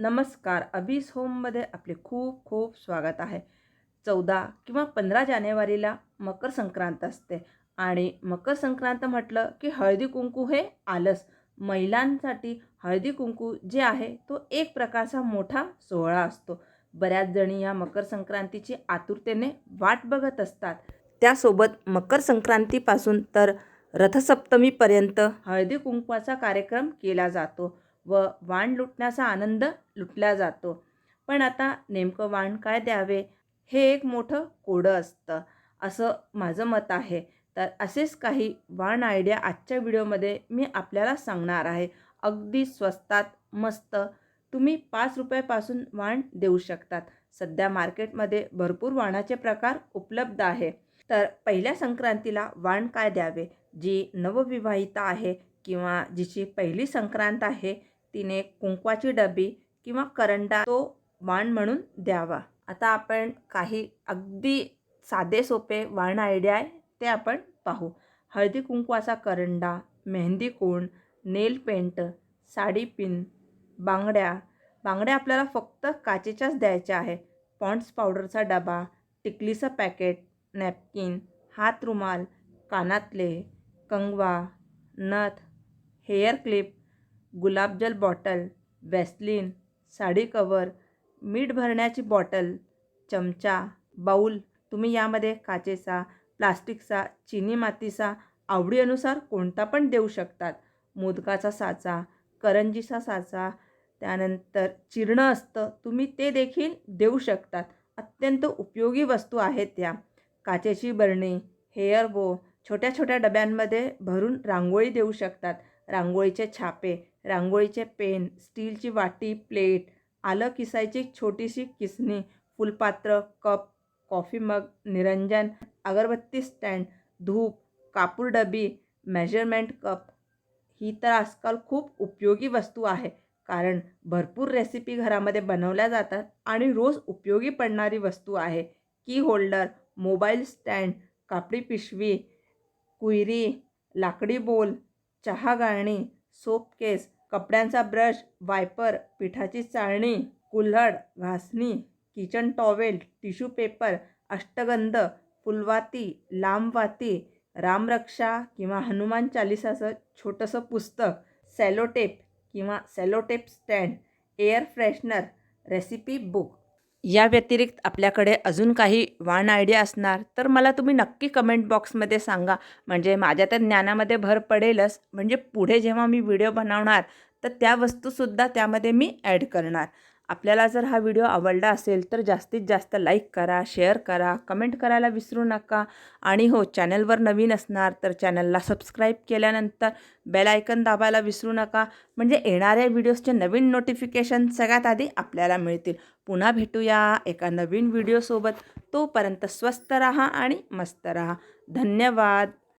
नमस्कार. अभीस होममध्ये आपले खूप खूप स्वागत आहे. चौदा किंवा पंधरा जानेवारीला मकर संक्रांत असते आणि मकर संक्रांत म्हटलं की हळदी कुंकू हे आलंच महिलांसाठी हळदी कुंकू जे आहे तो एक प्रकारचा मोठा सोहळा असतो. बऱ्याच जणी या मकर संक्रांतीची आतुरतेने वाट बघत असतात. त्यासोबत मकर संक्रांतीपासून तर रथसप्तमीपर्यंत हळदी कुंकवाचा कार्यक्रम केला जातो. व वाण लुटण्याचा आनंद लुटला जातो. पण आता नेमकं वाण काय द्यावे? हे एक मोठं कोडं असतं असं माझं मत आहे. तर असेच काही वाण आयडिया आजच्या व्हिडिओमध्ये मी आपल्याला सांगणार आहे. अगदी स्वस्तात मस्त. तुम्ही पाच रुपयापासून वाण देऊ शकतात. सध्या मार्केटमध्ये भरपूर वाणाचे प्रकार उपलब्ध आहे. तर पहिल्या संक्रांतीला वाण काय द्यावे? जी नवविवाहिता आहे किंवा जिची पहिली संक्रांत आहे तिने कुंकवाची डबी किंवा करंडा तो वाण म्हणून द्यावा. आता आपण काही अगदी साधे सोपे वाण आयडिया आहे ते आपण पाहू. हळदी कुंकवाचा करंडा मेहंदी कोण नेल पेंट साडी पिन बांगड्या. बांगड्या आपल्याला फक्त काचेच्याच द्यायच्या आहे. पॉन्ड्स पावडरचा डबा टिकलीचं पॅकेट नॅपकिन हात रुमाल कानातले कंगवा नथ हेअर क्लिप गुलाबजल बॉटल वॅसलिन साडी कवर मीठ भरण्याची बॉटल चमचा बाऊल तुम्ही यामध्ये काचेचा प्लास्टिकचा चिनी मातीचा आवडीनुसार कोणता पण देऊ शकतात. मोदकाचा साचा करंजीचा साचा त्यानंतर चिरणं असतं तुम्ही ते देखील देऊ शकतात. अत्यंत उपयोगी वस्तू आहेत त्या. काचेची बरणी हेअर बो छोट्या छोट्या डब्यांमध्ये भरून रांगोळी देऊ शकतात. रांगोळीचे छापे रांगोळीचे पेन स्टीलची वाटी प्लेट आलं किसायची छोटीशी किसणी फुलपात्र कप कॉफी मग निरंजन अगरबत्ती स्टँड धूप कापूर डबी मेजरमेंट कप. ही तर आजकाल खूप उपयोगी वस्तू आहे कारण भरपूर रेसिपी घरामध्ये बनवल्या जातात आणि रोज उपयोगी पडणारी वस्तू आहे. की होल्डर मोबाईल स्टँड कापडी पिशवी कुयरी लाकडी बोल चहा गाळणी सोप केस कपड्यांचा ब्रश वायपर पिठाची चाळणी कुल्हड घासणी किचन टॉवेल टिश्यू पेपर अष्टगंध फुलवाती लांबवाती रामरक्षा किंवा हनुमान चालिसाचं छोटंसं पुस्तक सॅलोटेप किंवा sellotape stand air freshener recipe book. या व्यतिरिक्त आपल्याकडे अजून काही वाण आयडिया असणार तर मला तुम्ही नक्की कमेंट बॉक्समध्ये सांगा. म्हणजे माझ्या त्या ज्ञानामध्ये भर पडेलच. म्हणजे पुढे जेव्हा मी व्हिडिओ बनवणार तर त्या वस्तूसुद्धा त्यामध्ये मी ॲड करणार. आपल्याला जर हा व्हिडिओ आवडला असेल तर जास्तीत जास्त लाईक करा शेअर करा कमेंट करायला विसरू नका. आणि हो चॅनलवर नवीन असणार तर चॅनलला सबस्क्राईब केल्यानंतर बेल आयकन दाबायला विसरू नका. म्हणजे येणाऱ्या व्हिडिओजचे नवीन नोटिफिकेशन सगळ्यात आधी आपल्याला मिळतील. पुन्हा भेटूया एका नवीन व्हिडिओसोबत. तोपर्यंत स्वस्त राहा आणि मस्त राहा. धन्यवाद.